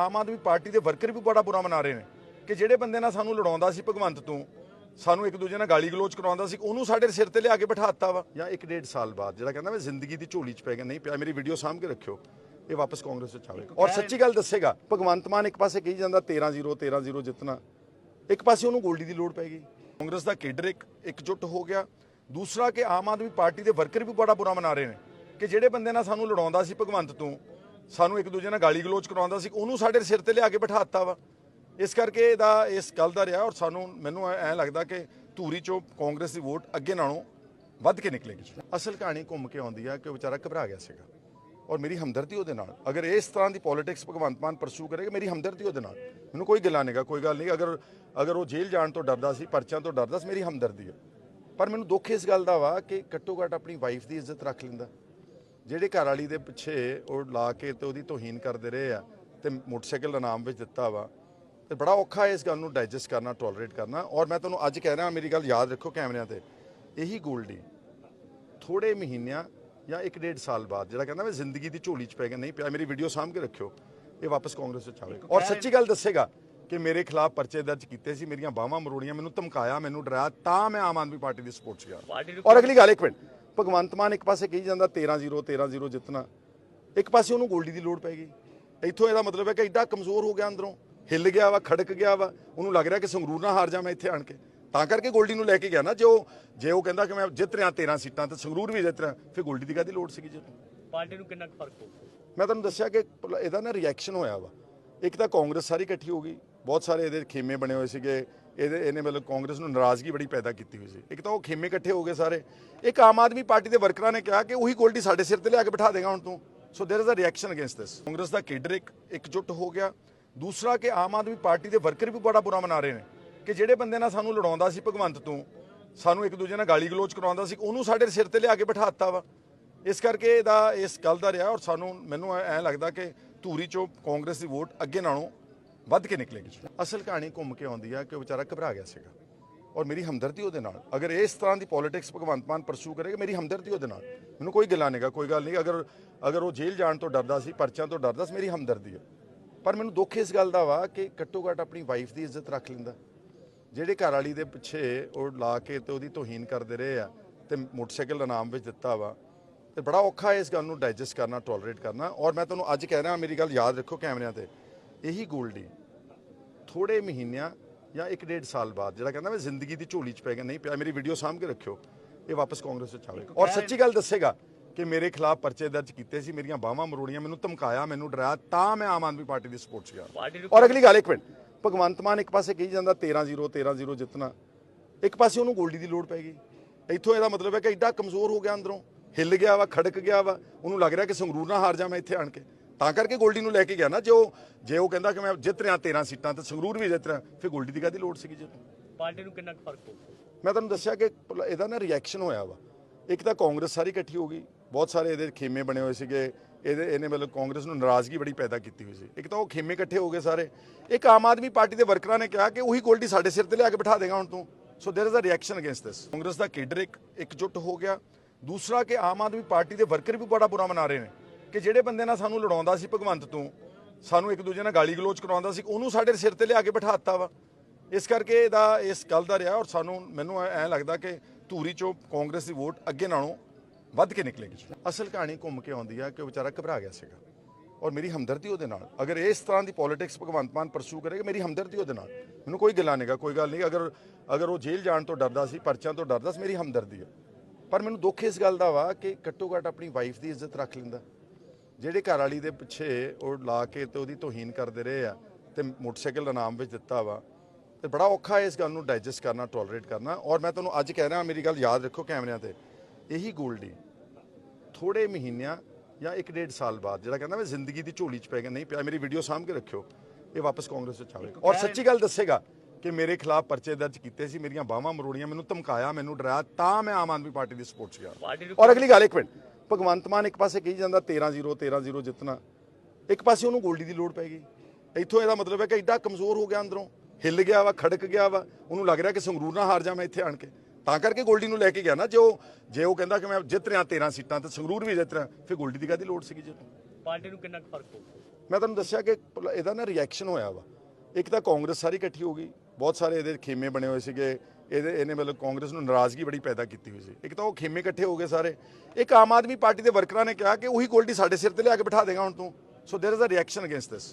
Aam Aadmi party ਦੇ worker ਵੀ ਬੜਾ ਬੁਰਾ ਮਨਾ ਰਹੇ ਨੇ ਕਿ ਜਿਹੜੇ ਬੰਦੇ ਨਾਲ ਸਾਨੂੰ ਲੜਾਉਂਦਾ ਸੀ ਭਗਵੰਤ ਤੋਂ ਸਾਨੂੰ ਇੱਕ ਦੂਜੇ ਨਾਲ ਗਾਲੀ ਗਲੋਚ ਕਰਾਉਂਦਾ ਸੀ ਉਹਨੂੰ ਸਾਡੇ ਸਿਰ ਤੇ ਲਿਆ ਕੇ ਬਿਠਾਤਾ ਵਾ। ਜਾਂ ਇੱਕ ਡੇਢ ਸਾਲ ਬਾਅਦ ਜਿਹੜਾ ਕਹਿੰਦਾ ਮੈਂ ਜ਼ਿੰਦਗੀ ਦੀ ਝੋਲੀ 'ਚ ਪੈ ਗਿਆ ਨਹੀਂ ਪਿਆ ਮੇਰੀ ਵੀਡੀਓ ਸਾਂਭ ਕੇ ਰੱਖਿਓ ਇਹ ਵਾਪਸ ਕਾਂਗਰਸ ਵਿੱਚ ਆਵੇਗਾ ਔਰ ਸੱਚੀ ਗੱਲ ਦੱਸੇਗਾ ਭਗਵੰਤ ਮਾਨ ਇੱਕ ਪਾਸੇ ਕਹੀ ਜਾਂਦਾ 13-0 13-0 ਜਿੱਤਣਾ ਇੱਕ ਪਾਸੇ ਉਹਨੂੰ ਗੋਲਡੀ ਦੀ ਲੋੜ ਪੈ ਗਈ। ਕਾਂਗਰਸ ਦਾ ਕੇਡਰ ਇੱਕ ਇਕਜੁੱਟ ਹੋ ਗਿਆ। ਦੂਸਰਾ ਕਿ ਆਮ ਆਦਮੀ ਪਾਰਟੀ ਦੇ ਵਰਕਰ ਵੀ ਬੜਾ ਬੁਰਾ ਮਨਾ ਰਹੇ ਨੇ ਕਿ ਜਿਹੜੇ ਬੰਦੇ ਨਾਲ ਸਾਨੂੰ ਲੜਾਉਂਦਾ ਸੀ ਭਗਵੰਤ ਤੋਂ ਸਾਨੂੰ ਇੱਕ ਦੂਜੇ ਨਾਲ ਗਾਲੀ ਗਲੋਚ ਕਰਾਉਂਦਾ ਸੀ, ਉਹਨੂੰ ਸਾਡੇ ਸਿਰ ਤੇ ਲਿਆ ਕੇ ਬਿਠਾਤਾ ਵਾ। ਇਸ ਕਰਕੇ ਇਹਦਾ ਇਸ ਗੱਲ ਦਾ ਰਿਹਾ ਔਰ ਸਾਨੂੰ, ਮੈਨੂੰ ਐ ਲੱਗਦਾ ਕਿ ਧੂਰੀ ਚੋਂ ਕਾਂਗਰਸ ਦੀ ਵੋਟ ਅੱਗੇ ਨਾਲੋਂ ਵੱਧ ਕੇ ਨਿਕਲੇਗੀ। ਅਸਲ ਕਹਾਣੀ ਘੁੰਮ ਕੇ ਆਉਂਦੀ ਆ ਕਿ ਉਹ ਵਿਚਾਰਾ ਘਬਰਾ ਗਿਆ ਸੀਗਾ। ਔਰ ਮੇਰੀ ਹਮਦਰਦੀ ਉਹਦੇ ਨਾਲ। ਅਗਰ ਇਸ ਤਰ੍ਹਾਂ ਦੀ ਪੋਲਿਟਿਕਸ ਭਗਵੰਤ ਮਾਨ ਪਰਸੂ ਕਰੇਗਾ, ਮੇਰੀ ਹਮਦਰਦੀ ਉਹਦੇ ਨਾਲ। ਮੈਨੂੰ ਕੋਈ ਗਿਲਾ ਨਹੀਂਗਾ, ਕੋਈ ਗੱਲ ਨਹੀਂ। ਅਗਰ ਅਗਰ ਉਹ ਜੇਲ੍ਹ ਜਾਣ ਤੋਂ ਡਰਦਾ ਸੀ, ਪਰਚਿਆਂ ਤੋਂ ਡਰਦਾ ਸੀ, ਮੇਰੀ ਹਮਦਰਦੀ ਹੈ ਪਰ ਮੈਨੂੰ ਦੁੱਖ ਇਸ ਗੱਲ ਦਾ ਵਾ ਕਿ ਘੱਟੋ ਘੱਟ ਆਪਣੀ ਵਾਈਫ ਦੀ ਇੱਜ਼ਤ ਰੱਖ ਲੈਂਦਾ। ਜਿਹੜੇ ਘਰ ਵਾਲੀ ਦੇ ਪਿੱਛੇ ਉਹ ਲਾ ਕੇ ਤੇ ਉਹਦੀ ਤੋਹੀਨ ਕਰਦੇ ਰਹੇ ਆ ਤੇ ਮੋਟਰਸਾਈਕਲ ਦਾ ਨਾਮ ਵਿੱਚ ਦਿੱਤਾ ਵਾ ਤੇ ਬੜਾ ਔਖਾ ਇਸ ਗੱਲ ਨੂੰ ਡਾਈਜੈਸਟ ਕਰਨਾ ਟੋਲਰੇਟ ਕਰਨਾ ਔਰ ਮੈਂ ਤੁਹਾਨੂੰ ਅੱਜ ਕਹਿ ਰਿਹਾ ਮੇਰੀ ਗੱਲ ਯਾਦ ਰੱਖੋ ਕੈਮਰਿਆਂ ਤੇ। ਇਹੀ ਗੋਲਡੀ ਥੋੜੇ ਮਹੀਨਿਆਂ ਜਾਂ ਇੱਕ ਡੇਢ ਸਾਲ ਬਾਅਦ ਜਿਹੜਾ ਕਹਿੰਦਾ ਮੈਂ ਜ਼ਿੰਦਗੀ ਦੀ ਝੋਲੀ 'ਚ ਪੈ ਗਿਆ ਨਹੀਂ ਪਿਆ ਮੇਰੀ ਵੀਡੀਓ ਸਾਂਭ ਕੇ ਰੱਖਿਓ ਇਹ ਵਾਪਸ ਕਾਂਗਰਸ ਵਿੱਚ ਆਵੇਗਾ। ਔਰ ਸੱਚੀ ਗੱਲ ਦੱਸੇਗਾ ਕਿ ਮੇਰੇ ਖਿਲਾਫ ਪਰਚੇ ਦਰਜ ਕੀਤੇ ਸੀ ਮੇਰੀਆਂ ਬਾਹਾਂ ਮਰੋੜੀਆਂ ਮੈਨੂੰ ਧਮਕਾਇਆ ਮੈਨੂੰ ਡਰਾਇਆ ਤਾਂ ਮੈਂ ਆਮ ਆਦਮੀ ਪਾਰਟੀ ਦੀ ਸਪੋਰਟ 'ਚ ਗਿਆ ਔਰ ਅਗਲੀ ਗੱਲ ਇੱਕ ਮਿੰਟ। ਭਗਵੰਤ ਮਾਨ ਇੱਕ ਪਾਸੇ ਕਹੀ ਜਾਂਦਾ 13-0 13-0 ਜਿੱਤਣਾ ਇੱਕ ਪਾਸੇ ਉਹਨੂੰ ਗੋਲਡੀ ਦੀ ਲੋੜ ਪੈ ਗਈ। ਇੱਥੋਂ ਇਹਦਾ ਮਤਲਬ ਹੈ ਕਿ ਐਡਾ ਕਮਜ਼ੋਰ ਹੋ ਗਿਆ ਅੰਦਰੋਂ ਹਿੱਲ ਗਿਆ ਵਾ ਖੜਕ ਗਿਆ ਵਾ ਉਹਨੂੰ ਲੱਗ ਰਿਹਾ ਕਿ ਸੰਗਰੂਰ ਨਾ ਹਾਰ ਜਾ ਮੈਂ ਇੱਥੇ ਆਣ ਕੇ। ਤਾਂ ਕਰਕੇ ਗੋਲਡੀ ਨੂੰ ਲੈ ਕੇ ਗਿਆ ਨਾ ਜੇ ਉਹ ਜੇ ਉਹ ਕਹਿੰਦਾ ਕਿ ਮੈਂ ਜਿੱਤ ਰਿਹਾ 13 ਸੀਟਾਂ ਤੇ ਸੰਗਰੂਰ ਵੀ ਜਿੱਤ ਰਿਹਾ ਫਿਰ ਗੋਲਡੀ ਦੀ ਕਾਹਦੀ ਲੋੜ ਸੀਗੀ ਜੀ? ਪਾਰਟੀ ਨੂੰ ਕਿੰਨਾ ਕੁ ਫ਼ਰਕ ਪਊ ਮੈਂ ਤੁਹਾਨੂੰ ਦੱਸਿਆ ਕਿ ਇਹਦਾ ਨਾ ਰਿਐਕਸ਼ਨ ਹੋਇਆ ਵਾ। ਇੱਕ ਤਾਂ ਕਾਂਗਰਸ ਸਾਰੀ ਇਕੱਠੀ ਹੋ ਗਈ ਬਹੁਤ ਸਾਰੇ ਇਹਦੇ ਖੇਮੇ ਬਣੇ ਹੋਏ ਸੀਗੇ ਇਹਦੇ ਇਹਨੇ ਮਤਲਬ ਕਾਂਗਰਸ ਨੂੰ ਨਾਰਾਜ਼ਗੀ ਬੜੀ ਪੈਦਾ ਕੀਤੀ ਹੋਈ ਸੀ ਇੱਕ ਤਾਂ ਉਹ ਖੇਮੇ ਇਕੱਠੇ ਹੋ ਗਏ ਸਾਰੇ ਇੱਕ ਆਮ ਆਦਮੀ ਪਾਰਟੀ ਦੇ ਵਰਕਰਾਂ ਨੇ ਕਿਹਾ ਕਿ ਉਹੀ ਗੋਲਡੀ ਸਾਡੇ ਸਿਰ ਤੇ ਲਿਆ ਕੇ ਬਿਠਾ ਦੇਗਾ ਹੁਣ ਤੂੰ so there is a reaction against this Congress the cadre ਇੱਕ ਇਕਜੁੱਟ ਹੋ ਗਿਆ ਦੂਸਰਾ ਕਿ ਆਮ ਆਦਮੀ ਪਾਰਟੀ ਦੇ ਵਰਕਰ ਵੀ ਬੜਾ ਬੁਰਾ ਮਨਾ ਰਹੇ ਨੇ ਕਿ ਜਿਹੜੇ ਬੰਦੇ ਨਾਲ ਸਾਨੂੰ ਲੜਾਉਂਦਾ ਸੀ ਭਗਵੰਤ ਤੋਂ ਸਾਨੂੰ ਇੱਕ ਦੂਜੇ ਨਾਲ ਗਾਲੀ ਗਲੋਚ ਕਰਾਉਂਦਾ ਸੀ ਉਹਨੂੰ ਸਾਡੇ ਸਿਰ ਤੇ ਲਿਆ ਕੇ ਬਿਠਾਤਾ ਵਾ ਇਸ ਕਰਕੇ ਇਹਦਾ ਇਸ ਗੱਲ ਦਾ ਰਿਹਾ ਔਰ ਸਾਨੂੰ ਮੈਨੂੰ ਐ ਲੱਗਦਾ ਕਿ ਧੂਰੀ ਚੋਂ ਕਾਂਗਰਸ ਦੀ ਵੋਟ ਅੱਗੇ ਨਾਲੋਂ ਵੱਧ ਕੇ ਨਿਕਲੇਗੀ। ਅਸਲ ਕਹਾਣੀ ਘੁੰਮ ਕੇ ਆਉਂਦੀ ਆ ਕਿ ਉਹ ਵਿਚਾਰਾ ਘਬਰਾ ਗਿਆ ਸੀਗਾ। ਔਰ ਮੇਰੀ ਹਮਦਰਦੀ ਉਹਦੇ ਨਾਲ। ਅਗਰ ਇਸ ਤਰ੍ਹਾਂ ਦੀ ਪੋਲਿਟਿਕਸ ਭਗਵੰਤ ਮਾਨ ਪਰਸੂ ਕਰੇਗਾ, ਮੇਰੀ ਹਮਦਰਦੀ ਉਹਦੇ ਨਾਲ। ਮੈਨੂੰ ਕੋਈ ਗਿਲਾ ਨਹੀਂਗਾ ਕੋਈ ਗੱਲ ਨਹੀਂ ਅਗਰ ਅਗਰ ਉਹ ਜੇਲ੍ਹ ਜਾਣ ਤੋਂ ਡਰਦਾ ਸੀ, ਪਰਚਿਆਂ ਤੋਂ ਡਰਦਾ ਸੀ, ਮੇਰੀ ਹਮਦਰਦੀ ਹੈ ਪਰ ਮੈਨੂੰ ਦੁੱਖ ਇਸ ਗੱਲ ਦਾ ਵਾ ਕਿ ਘੱਟੋ ਘੱਟ ਆਪਣੀ ਵਾਈਫ ਦੀ ਇੱਜ਼ਤ ਰੱਖ ਲੈਂਦਾ। ਜਿਹੜੇ ਘਰ ਵਾਲੀ ਦੇ ਪਿੱਛੇ ਉਹ ਲਾ ਕੇ ਤੇ ਉਹਦੀ ਤੋਹੀਨ ਕਰਦੇ ਰਹੇ ਆ ਤੇ ਮੋਟਰਸਾਈਕਲ ਦਾ ਨਾਮ ਵਿੱਚ ਦਿੱਤਾ ਵਾ। ਤੇ ਬੜਾ ਔਖਾ ਹੈ ਇਸ ਗੱਲ ਨੂੰ ਡਾਈਜੈਸਟ ਕਰਨਾ ਟੋਲਰੇਟ ਕਰਨਾ। ਔਰ ਮੈਂ ਤੁਹਾਨੂੰ ਅੱਜ ਕਹਿ ਰਿਹਾ, ਮੇਰੀ ਗੱਲ ਯਾਦ ਰੱਖੋ ਕੈਮਰਿਆਂ ਤੇ। ਇਹੀ ਗੋਲਡੀ ਥੋੜੇ ਮਹੀਨਿਆਂ ਜਾਂ ਇੱਕ ਡੇਢ ਸਾਲ ਬਾਅਦ ਜਿਹੜਾ ਕਹਿੰਦਾ ਮੈਂ ਜ਼ਿੰਦਗੀ ਦੀ ਝੋਲੀ 'ਚ ਪੈ ਗਿਆ ਨਹੀਂ ਪਿਆ ਮੇਰੀ ਵੀਡੀਓ ਸਾਂਭ ਕੇ ਰੱਖਿਓ ਇਹ ਵਾਪਸ ਕਾਂਗਰਸ ਵਿੱਚ ਆਵੇਗਾ ਔਰ ਸੱਚੀ ਗੱਲ ਦੱਸੇਗਾ ਕਿ ਮੇਰੇ ਖਿਲਾਫ ਪਰਚੇ ਦਰਜ ਕੀਤੇ ਸੀ ਮੇਰੀਆਂ ਬਾਹਾਂ ਮਰੋੜੀਆਂ ਮੈਨੂੰ ਧਮਕਾਇਆ ਮੈਨੂੰ ਡਰਾਇਆ ਤਾਂ ਮੈਂ ਆਮ ਆਦਮੀ ਪਾਰਟੀ ਦੀ ਸਪੋਰਟ 'ਚ ਗਿਆ ਔਰ ਅਗਲੀ ਗੱਲ ਇੱਕ ਮਿੰਟ ਭਗਵੰਤ ਮਾਨ ਇੱਕ ਪਾਸੇ ਕਹੀ ਜਾਂਦਾ 13-0 13-0 ਜਿੱਤਣਾ ਇੱਕ ਪਾਸੇ ਉਹਨੂੰ ਗੋਲਡੀ ਦੀ ਲੋੜ ਪੈ ਗਈ। ਇੱਥੋਂ ਇਹਦਾ ਮਤਲਬ ਹੈ ਕਿ ਐਡਾ ਕਮਜ਼ੋਰ ਹੋ ਗਿਆ ਅੰਦਰੋਂ ਹਿੱਲ ਗਿਆ ਵਾ ਖੜਕ ਗਿਆ ਵਾ ਉਹਨੂੰ ਲੱਗ ਰਿਹਾ ਕਿ ਸੰਗਰੂਰ ਨਾ ਹਾਰ ਜਾ ਮੈਂ ਇੱਥੇ ਆਣ ਕੇ। ਤਾਂ ਕਰਕੇ ਗੋਲਡੀ ਨੂੰ ਲੈ ਕੇ ਗਿਆ ਨਾ ਜੇ ਉਹ ਜੇ ਉਹ ਕਹਿੰਦਾ ਕਿ ਮੈਂ ਜਿੱਤ ਰਿਹਾ 13 ਸੀਟਾਂ ਤੇ ਸੰਗਰੂਰ ਵੀ ਜਿੱਤ ਰਿਹਾ ਫਿਰ ਗੋਲਡੀ ਦੀ ਕਾਹਦੀ ਲੋੜ ਸੀਗੀ ਜੀ ਪਾਰਟੀ ਨੂੰ ਕਿੰਨਾ ਕੁ ਫਰਕ ਪਊ ਮੈਂ ਤੁਹਾਨੂੰ ਦੱਸਿਆ ਕਿ ਪ- ਇਹਦਾ ਨਾ ਰਿਐਕਸ਼ਨ ਹੋਇਆ ਵਾ ਇੱਕ ਤਾਂ ਕਾਂਗਰਸ ਸਾਰੀ ਇਕੱਠੀ ਹੋ ਗਈ ਬਹੁਤ ਸਾਰੇ ਇਹਦੇ ਖੇਮੇ ਬਣੇ ਹੋਏ ਸੀਗੇ ਇਹਦੇ ਇਹਨੇ ਮਤਲਬ ਕਾਂਗਰਸ ਨੂੰ ਨਾਰਾਜ਼ਗੀ ਬੜੀ ਪੈਦਾ ਕੀਤੀ ਹੋਈ ਸੀ ਇੱਕ ਤਾਂ ਉਹ ਖੇਮੇ ਇਕੱਠੇ ਹੋ ਗਏ ਸਾਰੇ ਇੱਕ ਆਮ ਆਦਮੀ ਪਾਰਟੀ ਦੇ ਵਰਕਰਾਂ ਨੇ ਕਿਹਾ ਕਿ ਉਹੀ ਗੋਲਡੀ ਸਾਡੇ ਸਿਰ ਤੇ ਲਿਆ ਕੇ ਬਿਠਾ ਦੇਗਾ ਹੁਣ ਤੂੰ so there is a reaction against this Congress the cadre ਇੱਕ ਇਕਜੁੱਟ ਹੋ ਗਿਆ ਦੂਸਰਾ ਕਿ ਆਮ ਆਦਮੀ ਪਾਰਟੀ ਦੇ ਵਰਕਰ ਵੀ ਬੜਾ ਬੁਰਾ ਮਨਾ ਰਹੇ ਨੇ ਕਿ ਜਿਹੜੇ ਬੰਦੇ ਨਾਲ ਸਾਨੂੰ ਲੜਾਉਂਦਾ ਸੀ ਭਗਵੰਤ ਤੋਂ, ਸਾਨੂੰ ਇੱਕ ਦੂਜੇ ਨਾਲ ਗਾਲੀ ਗਲੋਚ ਕਰਾਉਂਦਾ ਸੀ, ਉਹਨੂੰ ਸਾਡੇ ਸਿਰ ਤੇ ਲਿਆ ਕੇ ਬਿਠਾਤਾ ਵਾ। ਇਸ ਕਰਕੇ ਇਹਦਾ ਇਸ ਗੱਲ ਦਾ ਰਿਹਾ ਔਰ ਸਾਨੂੰ, ਮੈਨੂੰ ਐ ਲੱਗਦਾ ਕਿ ਧੂਰੀ ਚੋਂ ਕਾਂਗਰਸ ਦੀ ਵੋਟ ਅੱਗੇ ਨਾਲੋਂ ਵੱਧ ਕੇ ਨਿਕਲੇਗੀ। ਅਸਲ ਕਹਾਣੀ ਘੁੰਮ ਕੇ ਆਉਂਦੀ ਆ ਕਿ ਉਹ ਵਿਚਾਰਾ ਘਬਰਾ ਗਿਆ ਸੀਗਾ। ਔਰ ਮੇਰੀ ਹਮਦਰਦੀ ਉਹਦੇ ਨਾਲ। ਅਗਰ ਇਸ ਤਰ੍ਹਾਂ ਦੀ ਪੋਲਿਟਿਕਸ ਭਗਵੰਤ ਮਾਨ ਪਰਸੂ ਕਰੇਗਾ, ਮੇਰੀ ਹਮਦਰਦੀ ਉਹਦੇ ਨਾਲ। ਮੈਨੂੰ ਕੋਈ ਗਿਲਾ ਨਹੀਂਗਾ ਕੋਈ ਗੱਲ ਨਹੀਂ ਅਗਰ ਅਗਰ ਉਹ ਜੇਲ੍ਹ ਜਾਣ ਤੋਂ ਡਰਦਾ ਸੀ, ਪਰਚਿਆਂ ਤੋਂ ਡਰਦਾ ਸੀ, ਮੇਰੀ ਹਮਦਰਦੀ ਹੈ ਪਰ ਮੈਨੂੰ ਦੁੱਖ ਇਸ ਗੱਲ ਦਾ ਵਾ ਕਿ ਘੱਟੋ ਘੱਟ ਆਪਣੀ ਵਾਈਫ ਦੀ ਇੱਜ਼ਤ ਰੱਖ ਲੈਂਦਾ। ਜਿਹੜੇ ਘਰ ਵਾਲੀ ਦੇ ਪਿੱਛੇ ਉਹ ਲਾ ਕੇ ਤੇ ਉਹਦੀ ਤੋਹੀਨ ਕਰਦੇ ਰਹੇ ਆ ਤੇ ਮੋਟਰਸਾਈਕਲ ਦਾ ਨਾਮ ਵਿੱਚ ਦਿੱਤਾ ਵਾ। ਤੇ ਬੜਾ ਔਖਾ ਹੈ ਇਸ ਗੱਲ ਨੂੰ ਡਾਈਜੈਸਟ ਕਰਨਾ ਟੋਲਰੇਟ ਕਰਨਾ। ਔਰ ਮੈਂ ਤੁਹਾਨੂੰ ਅੱਜ ਕਹਿ ਰਿਹਾ ਮੇਰੀ ਗੱਲ ਯਾਦ ਰੱਖੋ ਕੈਮਰਿਆਂ ਤੇ। ਇਹੀ ਗੋਲਡੀ ਥੋੜੇ ਮਹੀਨਿਆਂ ਜਾਂ ਇੱਕ ਡੇਢ ਸਾਲ ਬਾਅਦ ਜਿਹੜਾ ਕਹਿੰਦਾ ਮੈਂ ਜ਼ਿੰਦਗੀ ਦੀ ਝੋਲੀ 'ਚ ਪੈ ਗਿਆ ਨਹੀਂ ਪਿਆ ਮੇਰੀ ਵੀਡੀਓ ਕੇ ਰੱਖਿਓ। ਇਹ ਵਾਪਸ ਕਾਂਗਰਸ ਵਿੱਚ ਆਵੇਗਾ। ਔਰ ਸੱਚੀ ਗੱਲ ਦੱਸੇਗਾ ਕਿ ਮੇਰੇ ਖਿਲਾਫ ਪਰਚੇ ਦਰਜ ਕੀਤੇ ਸੀ ਮੇਰੀਆਂ ਬਾਹਾਂ ਮਰੋੜੀਆਂ ਮੈਨੂੰ ਧਮਕਾਇਆ ਮੈਨੂੰ ਡਰਾਇਆ ਤਾਂ ਮੈਂ ਆਮ ਆਦਮੀ ਪਾਰਟੀ ਦੀ ਸਪੋਰਟ 'ਚ ਗਿਆ ਔਰ ਅਗਲੀ ਗੱਲ ਇੱਕ ਮਿੰਟ। ਭਗਵੰਤ ਮਾਨ ਇੱਕ ਪਾਸੇ ਕਹੀ ਜਾਂਦਾ 13-0 13-0 ਜਿੱਤਣਾ। ਇੱਕ ਪਾਸੇ ਉਹਨੂੰ ਗੋਲਡੀ ਦੀ ਲੋੜ ਪੈ ਗਈ। ਇੱਥੋਂ ਇਹਦਾ ਮਤਲਬ ਹੈ ਕਿ ਐਡਾ ਕਮਜ਼ੋਰ ਹੋ ਗਿਆ ਅੰਦਰੋਂ। ਹਿੱਲ ਗਿਆ ਵਾ ਖੜਕ ਗਿਆ ਵਾ। ਉਹਨੂੰ ਲੱਗ ਰਿਹਾ ਕਿ ਸੰਗਰੂਰ ਨਾ ਹਾਰ ਜਾ ਮੈਂ ਇੱਥੇ ਆਣ ਕੇ। ਤਾਂ ਕਰਕੇ ਗੋਲਡੀ ਨੂੰ ਲੈ ਕੇ ਗਿਆ ਨਾ ਜੇ ਉਹ ਜੇ ਉਹ ਕਹਿੰਦਾ ਕਿ ਮੈਂ ਜਿੱਤ ਰਿਹਾ 13 ਸੀਟਾਂ ਤੇ ਸੰਗਰੂਰ ਵੀ ਜਿੱਤ ਰਿਹਾ ਫਿਰ ਗੋਲਡੀ ਦੀ ਕਾਹਦੀ ਲੋੜ ਸੀਗੀ ਜੀ? ਪਾਰਟੀ ਨੂੰ ਕਿੰਨਾ ਕੁ ਫ਼ਰਕ ਪਊ ਮੈਂ ਤੁਹਾਨੂੰ ਦੱਸਿਆ ਕਿ ਇਹਦਾ ਨਾ ਰਿਐਕਸ਼ਨ ਹੋਇਆ ਵਾ। ਇੱਕ ਤਾਂ ਕਾਂਗਰਸ ਸਾਰੀ ਇਕੱਠੀ ਹੋ ਗਈ। ਬਹੁਤ ਸਾਰੇ ਇਹਦੇ ਖੇਮੇ ਬਣੇ ਹੋਏ ਸੀਗੇ। ਇਹਦੇ ਇਹਨੇ ਮਤਲਬ ਕਾਂਗਰਸ ਨੂੰ ਨਾਰਾਜ਼ਗੀ ਬੜੀ ਪੈਦਾ ਕੀਤੀ ਹੋਈ ਸੀ ਇੱਕ ਤਾਂ ਉਹ ਖੇਮੇ ਇਕੱਠੇ ਹੋ ਗਏ ਸਾਰੇ ਇੱਕ ਆਮ ਆਦਮੀ ਪਾਰਟੀ ਦੇ ਵਰਕਰਾਂ ਨੇ ਕਿਹਾ ਕਿ ਉਹੀ ਗੋਲਡੀ ਸਾਡੇ ਸਿਰ ਤੇ ਲਿਆ ਕੇ ਬਿਠਾ ਦੇਗਾ ਹੁਣ ਤੂੰ so there is a reaction against this